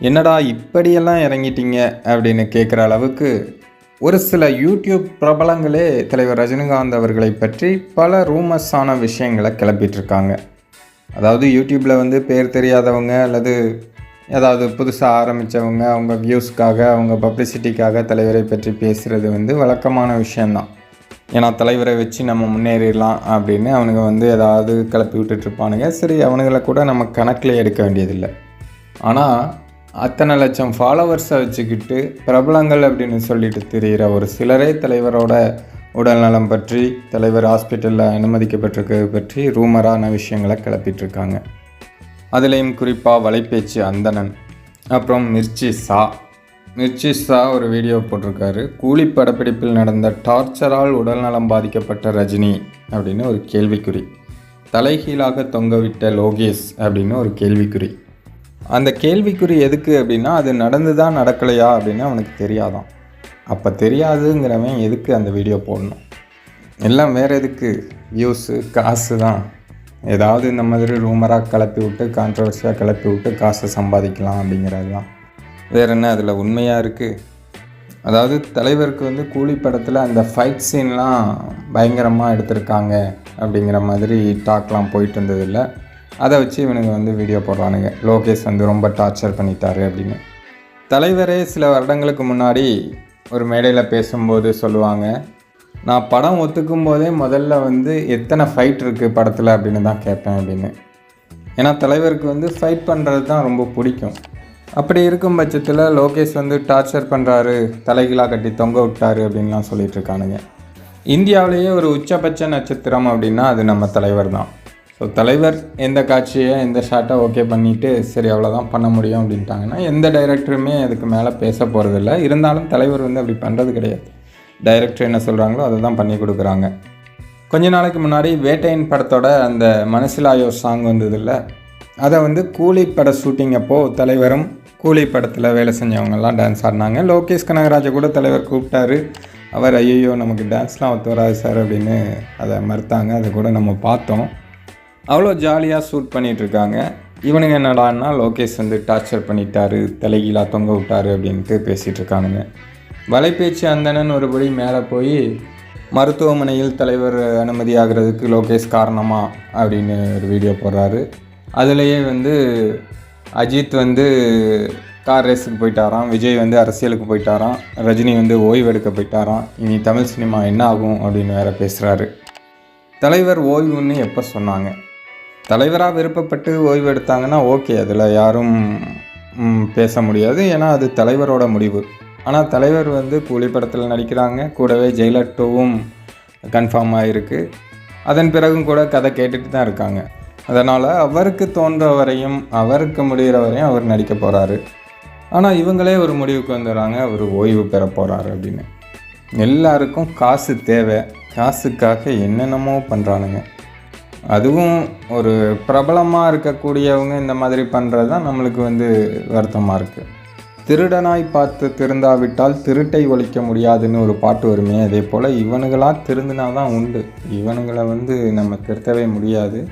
என்னடா இப்படியெல்லாம் இறங்கிட்டீங்க அப்படின்னு கேட்குற அளவுக்கு ஒரு சில யூடியூப் பிரபலங்களே தலைவர் ரஜினிகாந்த் அவர்களை பற்றி பல ரூமர்ஸான விஷயங்களை கிளப்பிட்டுருக்காங்க. அதாவது யூடியூப்பில் வந்து பேர் தெரியாதவங்க அல்லது ஏதாவது புதுசாக ஆரம்பித்தவங்க அவங்க வியூஸ்க்காக அவங்க பப்ளிசிட்டிக்காக தலைவரை பற்றி பேசுகிறது வந்து வழக்கமான விஷயந்தான் ஏன்னா தலைவரை வச்சு நம்ம முன்னேறிடலாம் அப்படின்னு அவனுங்க வந்து ஏதாவது கிளப்பி விட்டுட்ருப்பானுங்க சரி அவனுங்களை கூட நம்ம கணக்கில் எடுக்க வேண்டியதில்லை. ஆனால் அத்தனை லட்சம் ஃபாலோவர்ஸை வச்சுக்கிட்டு பிரபலங்கள் அப்படின்னு சொல்லிட்டு தெரிகிற ஒரு சிலரே தலைவரோட உடல்நலம் பற்றி தலைவர் ஹாஸ்பிட்டலில் அனுமதிக்கப்பட்டிருக்கிறது பற்றி ரூமரான விஷயங்களை கிளப்பிட்டுருக்காங்க அதுலேயும் குறிப்பாக வலைப்பேச்சு அந்தணன் அப்புறம் மிர்ச்சி சா. மிர்ச்சி சா ஒரு வீடியோ போட்டிருக்காரு. கூலி படப்பிடிப்பில் நடந்த டார்ச்சரால் உடல்நலம் பாதிக்கப்பட்ட ரஜினி அப்படின்னு ஒரு கேள்விக்குறி. தலைகீழாக தொங்கவிட்ட லோகேஷ் அப்படின்னு ஒரு கேள்விக்குறி. அந்த கேள்விக்குறி எதுக்கு அப்படின்னா அது நடந்துதா நடக்கலையா அப்படின்னு அவனுக்கு தெரியாதான். அப்போ தெரியாதுங்கிறவன் எதுக்கு அந்த வீடியோ போடணும்? எல்லாம் வேறு எதுக்கு? வியூஸு காசு தான். ஏதாவது இந்த மாதிரி ரூமராக கிளப்பி விட்டு கான்ட்ரவர்சியாக கிளப்பி விட்டு காசை சம்பாதிக்கலாம் அப்படிங்கிறது தான். வேறு என்ன அதில் உண்மையாக இருக்குது அதாவது தலைவருக்கு வந்து கூலி படத்தில் அந்த ஃபைட் சீன்லாம் பயங்கரமாக எடுத்திருக்காங்க அப்படிங்கிற மாதிரி டாக்லாம் போயிட்டு இருந்ததில்லை அதை வச்சு இவனுங்க வந்து வீடியோ போடுறானுங்க. லோகேஷ் வந்து ரொம்ப டார்ச்சர் பண்ணிட்டாரு அப்படின்னு. தலைவரே சில வருடங்களுக்கு முன்னாடி ஒரு மேடையில் பேசும்போது சொல்லுவாங்க நான் படம் ஒத்துக்கும் போதே முதல்ல வந்து எத்தனை ஃபைட் இருக்குது படத்தில்? அப்படின்னு தான் கேட்பேன் அப்படின்னு. ஏன்னா தலைவருக்கு வந்து ஃபைட் பண்ணுறது தான் ரொம்ப பிடிக்கும். அப்படி இருக்கும் பட்சத்தில் லோகேஷ் வந்து டார்ச்சர் பண்ணுறாரு தலைகீழாக கட்டி தொங்க விட்டாரு அப்படின்லாம் சொல்லிகிட்ருக்கானுங்க இந்தியாவிலேயே ஒரு உச்சபட்ச நட்சத்திரம் அப்படின்னா அது நம்ம தலைவர் தான். ஸோ தலைவர் எந்த காட்சியை எந்த ஷாட்டை ஓகே பண்ணிவிட்டு சரி அவ்வளோதான் பண்ண முடியும் அப்படின்ட்டாங்கன்னா எந்த டைரக்டருமே அதுக்கு மேலே பேச போகிறதில்ல இருந்தாலும் தலைவர் வந்து அப்படி பண்ணுறது கிடையாது. டைரக்டர் என்ன சொல்கிறாங்களோ அதை தான் பண்ணி கொடுக்குறாங்க. கொஞ்ச நாளைக்கு முன்னாடி வேட்டையின் படத்தோட அந்த மனசிலாயோ சாங் வந்ததில்ல. அதை வந்து கூலி பட ஷூட்டிங் அப்போது தலைவரும் கூலி படத்தில் வேலை செஞ்சவங்கெல்லாம் டான்ஸ் ஆடினாங்க. லோகேஷ் கனகராஜை கூட தலைவர் கூப்பிட்டாரு. அவர் ஐயோ நமக்கு டான்ஸ்லாம் ஒத்து வராது சார் அப்படின்னு அதை மறுத்தாங்க. அதை கூட நம்ம பார்த்தோம். அவ்வளோ ஜாலியாக ஷூட் பண்ணிகிட்ருக்காங்க இவனுங்க என்னடான்னா லோகேஷ் வந்து டார்ச்சர் பண்ணிட்டாரு தலைகீழாக தொங்க விட்டாரு அப்படின்ட்டு பேசிகிட்டு இருக்கானுங்க வலைபேச்சு அந்தணன் ஒருபடி மேலே போய் மருத்துவமனையில் தலைவர் அனுமதி ஆகிறதுக்கு லோகேஷ் காரணமா அப்படின்னு ஒரு வீடியோ போடுறாரு. அதுலேயே வந்து அஜித் வந்து கார் ரேஸுக்கு போயிட்டாராம் விஜய் வந்து அரசியலுக்கு போயிட்டாராம் ரஜினி வந்து ஓய்வு எடுக்க போயிட்டாராம் இனி தமிழ் சினிமா என்ன ஆகும் அப்படின்னு வேற பேசுகிறாரு தலைவர் ஓய்வுன்னு எப்போ சொன்னாங்க? தலைவராக விருப்பப்பட்டு ஓய்வு எடுத்தாங்கன்னா ஓகே அதில் யாரும் பேச முடியாது. ஏன்னா அது தலைவரோட முடிவு. ஆனால் தலைவர் வந்து கூலி படத்தில் நடிக்கிறாங்க. கூடவே ஜெயிலர் டூவும் கன்ஃபார்ம் ஆகிருக்கு அதன் பிறகும் கூட கதை கேட்டுட்டு தான் இருக்காங்க. அதனால் அவருக்கு தோன்ற வரையும் அவருக்கு முடிகிற வரையும் அவர் நடிக்க போகிறாரு ஆனால் இவங்களே ஒரு முடிவுக்கு வந்துடுறாங்க. அவர் ஓய்வு பெற போகிறாரு அப்படின்னு. எல்லாருக்கும் காசு தேவை. காசுக்காக என்னென்னமோ பண்ணுறானுங்க அதுவும் ஒரு பிரபலமாக இருக்கக்கூடியவங்க இந்த மாதிரி பண்ணுறது தான் நம்மளுக்கு வந்து வருத்தமாக இருக்குது திருடனாய் பார்த்து திருந்தாவிட்டால் திருட்டை ஒழிக்க முடியாதுன்னு ஒரு பாட்டு வருமே அதே போல் இவனுங்களாக திருந்தினா தான் உண்டு. இவனுங்களை வந்து நம்ம திருத்தவே முடியாது.